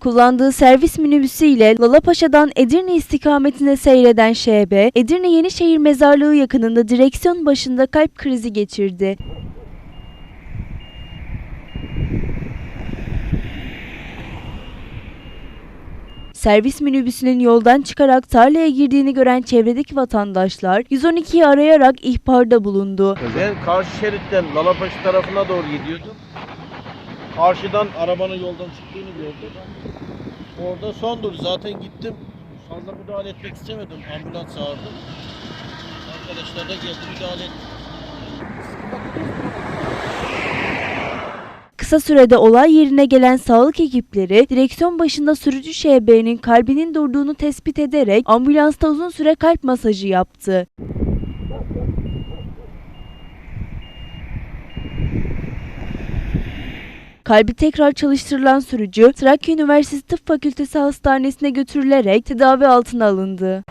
Kullandığı servis minibüsüyle Lalapaşa'dan Edirne istikametine seyreden ŞB, Edirne Yenişehir Mezarlığı yakınında direksiyon başında kalp krizi geçirdi. Servis minibüsünün yoldan çıkarak tarlaya girdiğini gören çevredeki vatandaşlar 112'yi arayarak ihbarda bulundu. Ben karşı şeritten Lalapaşa tarafına doğru gidiyordum. Karşıdan arabanın yoldan çıktığını gördüm. Orada son dur zaten gittim. Fazla müdahale etmek istemedim. Ambulans çağırdım. Arkadaşlar da geldi müdahale. Kısa sürede olay yerine gelen sağlık ekipleri direksiyon başında sürücü ŞB'nin kalbinin durduğunu tespit ederek ambulansta uzun süre kalp masajı yaptı. Kalbi tekrar çalıştırılan sürücü Trakya Üniversitesi Tıp Fakültesi Hastanesi'ne götürülerek tedavi altına alındı.